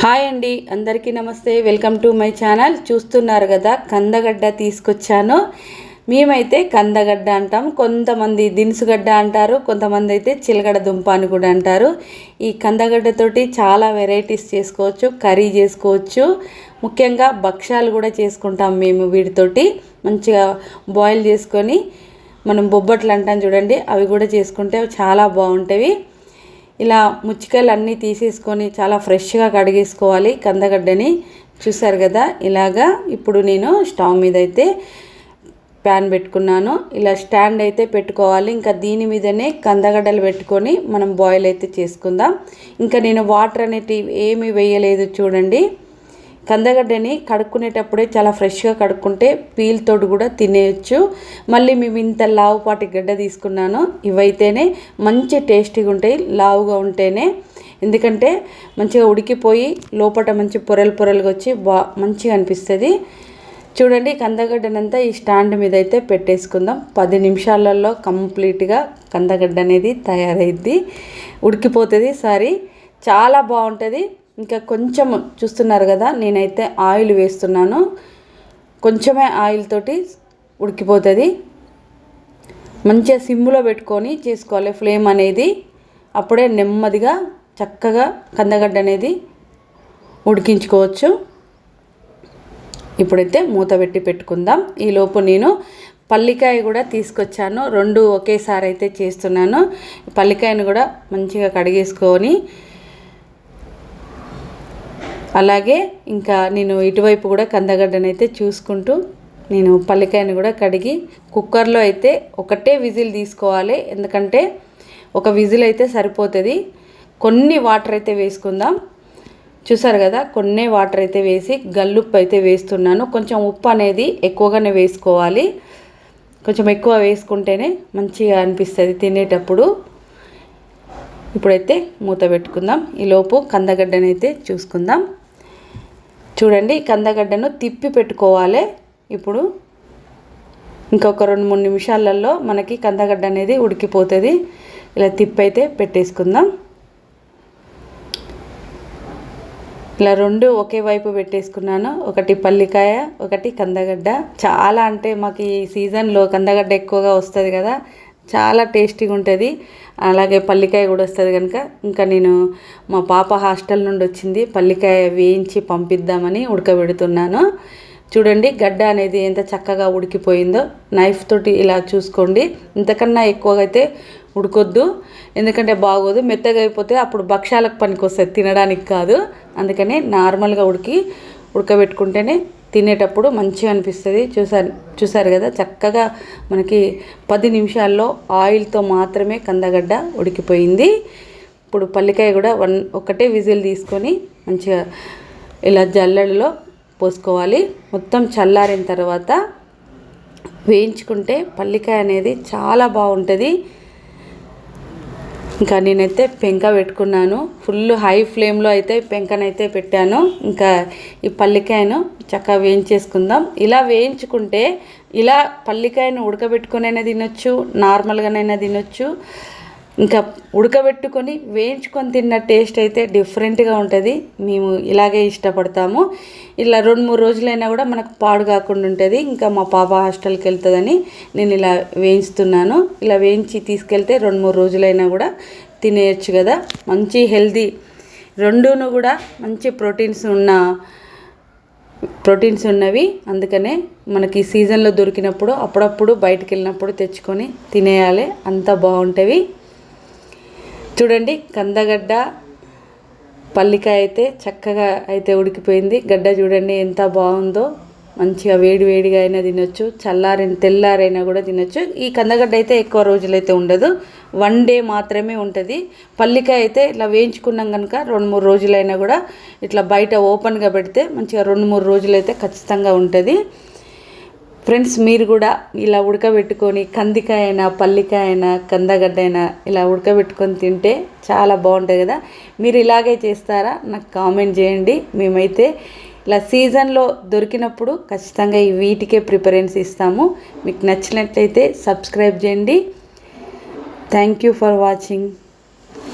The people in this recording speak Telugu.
హాయ్ అండి అందరికీ నమస్తే. Welcome to my channel. చూస్తున్నారు కదా కందగడ్డ తీసుకొచ్చాను. మేమైతే కందగడ్డ అంటాం. కొంతమంది దినుసుగడ్డ అంటారు కొంతమంది అయితే చిలగడ దుంప అని కూడా అంటారు. ఈ కందగడ్డతోటి చాలా వెరైటీస్ చేసుకోవచ్చు కర్రీ చేసుకోవచ్చు. ముఖ్యంగా భక్ష్యాలు కూడా చేసుకుంటాం మేము వీటితోటి. మంచిగా బాయిల్ చేసుకొని మనం బొబ్బట్లు అంటాం చూడండి అవి కూడా చేసుకుంటే చాలా బాగుంటాయి ఇలా ముచ్చికాయలు అన్నీ తీసేసుకొని చాలా ఫ్రెష్గా కడిగేసుకోవాలి కందగడ్డని. చూసారు కదా ఇలాగా ఇప్పుడు నేను స్టవ్ మీద అయితే ప్యాన్ పెట్టుకున్నాను. ఇలా స్టాండ్ అయితే పెట్టుకోవాలి. ఇంకా దీని మీదనే కందగడ్డలు పెట్టుకొని మనం బాయిల్ అయితే చేసుకుందాం. ఇంకా నేను వాటర్ అనేటివి ఏమీ వేయలేదు చూడండి. కందగడ్డని కడుక్కునేటప్పుడే చాలా ఫ్రెష్గా కడుక్కుంటే పీల్తోటి కూడా తినేయచ్చు. మళ్ళీ మేము ఇంత లావుపాటి గడ్డ తీసుకున్నాను. ఇవైతేనే మంచి టేస్టీగా ఉంటాయి లావుగా ఉంటేనే. ఎందుకంటే మంచిగా ఉడికిపోయి లోపల మంచి పొరలు పొరలుగా వచ్చి బా మంచిగా అనిపిస్తుంది. చూడండి కందగడ్డనంతా ఈ స్టాండ్ మీద అయితే పెట్టేసుకుందాం. పది నిమిషాలలో కంప్లీట్గా కందగడ్డ అనేది తయారైద్ది. ఉడికిపోతుంది సారీ. చాలా బాగుంటుంది. ఇంకా కొంచెం చూస్తున్నారు కదా నేనైతే ఆయిల్ వేస్తున్నాను. కొంచెమే ఆయిల్ తోటి ఉడికిపోతుంది. మంచిగా సిమ్లో పెట్టుకొని చేసుకోవాలి ఫ్లేమ్ అనేది. అప్పుడే నెమ్మదిగా చక్కగా కందగడ్డ అనేది ఉడికించుకోవచ్చు. ఇప్పుడైతే మూత పెట్టి పెట్టుకుందాం. ఈలోపు నేను పల్లికాయ కూడా తీసుకొచ్చాను. రెండు ఒకేసారి అయితే చేస్తున్నాను. పల్లికాయను కూడా మంచిగా కడిగేసుకొని అలాగే ఇంకా నేను ఇటువైపు కూడా కందగడ్డనైతే చూసుకుంటూ నేను పల్లికాయను కూడా కడిగి కుక్కర్లో అయితే ఒకటే విజిల్ తీసుకోవాలి. ఎందుకంటే ఒక విజిల్ అయితే సరిపోతుంది. కొన్ని వాటర్ అయితే వేసుకుందాం. చూసారు కదా కొన్ని వాటర్ అయితే వేసి గల్లుప్పు అయితే వేస్తున్నాను. కొంచెం ఉప్పు అనేది ఎక్కువగానే వేసుకోవాలి. కొంచెం ఎక్కువ వేసుకుంటేనే మంచిగా అనిపిస్తుంది తినేటప్పుడు. ఇప్పుడైతే మూత పెట్టుకుందాం. ఈలోపు కందగడ్డనైతే చూసుకుందాం. చూడండి కందగడ్డను తిప్పి పెట్టుకోవాలి. ఇప్పుడు ఇంకొక రెండు మూడు నిమిషాలలో మనకి కందగడ్డ అనేది ఉడికిపోతుంది. ఇలా తిప్పి అయితే పెట్టేసుకుందాం. ఇలా రెండు ఒకే వైపు పెట్టేసుకున్నాను. ఒకటి పల్లికాయ ఒకటి కందగడ్డ. చాలా అంటే మాకు ఈ సీజన్లో కందగడ్డ ఎక్కువగా వస్తుంది కదా. చాలా టేస్టీగా ఉంటుంది. అలాగే పల్లికాయ కూడా వస్తుంది కనుక ఇంకా నేను మా పాప హాస్టల్ నుండి వచ్చింది. పల్లికాయ వేయించి పంపిద్దామని ఉడకబెడుతున్నాను. చూడండి గడ్డ అనేది ఎంత చక్కగా ఉడికిపోయిందో. నైఫ్ తోటి ఇలా చూసుకోండి. ఇంతకన్నా ఎక్కువగా అయితే ఉడకొద్దు. ఎందుకంటే బాగోదు. మెత్తగా అయిపోతే అప్పుడు భక్ష్యాలకు పనికి వస్తుంది తినడానికి కాదు. అందుకని నార్మల్గా ఉడికి ఉడకబెట్టుకుంటేనే తినేటప్పుడు మంచిగా అనిపిస్తుంది. చూసారు చూసారు కదా చక్కగా మనకి పది నిమిషాల్లో ఆయిల్తో మాత్రమే కందగడ్డ ఉడికిపోయింది. ఇప్పుడు పల్లికాయ కూడా వన్ ఒకటే విజిల్ తీసుకొని మంచిగా ఇలా జల్లెడలో పోసుకోవాలి. మొత్తం చల్లారిన తర్వాత వేయించుకుంటే పల్లికాయ అనేది చాలా బాగుంటుంది. ఇంకా నేనైతే పెంక పెట్టుకున్నాను. ఫుల్ హై ఫ్లేమ్లో అయితే పెంకనైతే పెట్టాను. ఇంకా ఈ పల్లికాయను చక్కగా వేయించేసుకుందాం. ఇలా వేయించుకుంటే ఇలా పల్లికాయను ఉడకబెట్టుకునైనా తినొచ్చు నార్మల్గానైనా తినొచ్చు. ఇంకా ఉడకబెట్టుకొని వేయించుకొని తిన్న టేస్ట్ అయితే డిఫరెంట్గా ఉంటుంది. మేము ఇలాగే ఇష్టపడతాము. ఇలా రెండు మూడు రోజులైనా కూడా మనకు పాడు కాకుండా ఉంటుంది. ఇంకా మా పాప హాస్టల్కి వెళ్తుందని నేను ఇలా వేయించుతున్నాను ఇలా వేయించి తీసుకెళ్తే రెండు మూడు రోజులైనా కూడా తినేయచ్చు కదా. మంచి హెల్దీ రెండును కూడా మంచి ప్రోటీన్స్ ఉన్న ప్రోటీన్స్ ఉన్నవి. అందుకనే మనకి సీజన్లో దొరికినప్పుడు అప్పుడప్పుడు బయటికి వెళ్ళినప్పుడు తెచ్చుకొని తినేయాలి. అంత బాగుంటుంది. చూడండి కందగడ్డ పల్లికాయ అయితే చక్కగా అయితే ఉడికిపోయింది. గడ్డ చూడండి ఎంత బాగుందో. మంచిగా వేడి వేడిగా అయినా తినొచ్చు. చల్లారిన తెల్లారైనా కూడా తినొచ్చు. ఈ కందగడ్డ అయితే ఎక్కువ రోజులైతే ఉండదు. వన్ డే మాత్రమే ఉంటుంది. పల్లికాయ అయితే ఇట్లా వేయించుకున్నాం కనుక రెండు మూడు రోజులైనా కూడా ఇట్లా బయట ఓపెన్గా పెడితే మంచిగా రెండు మూడు రోజులైతే ఖచ్చితంగా ఉంటుంది. ఫ్రెండ్స్ మీరు కూడా ఇలా ఉడకబెట్టుకొని కందికాయ అయినా పల్లికాయ అయినా కందగడ్డ అయినా ఇలా ఉడకబెట్టుకొని తింటే చాలా బాగుంటుంది కదా. మీరు ఇలాగే చేస్తారా? నాకు కామెంట్ చేయండి. మేమైతే ఇలా సీజన్లో దొరికినప్పుడు ఖచ్చితంగా ఈ వీటికే ప్రిఫరెన్స్ ఇస్తాము. మీకు నచ్చినట్లయితే సబ్స్క్రైబ్ చేయండి. Thank you for watching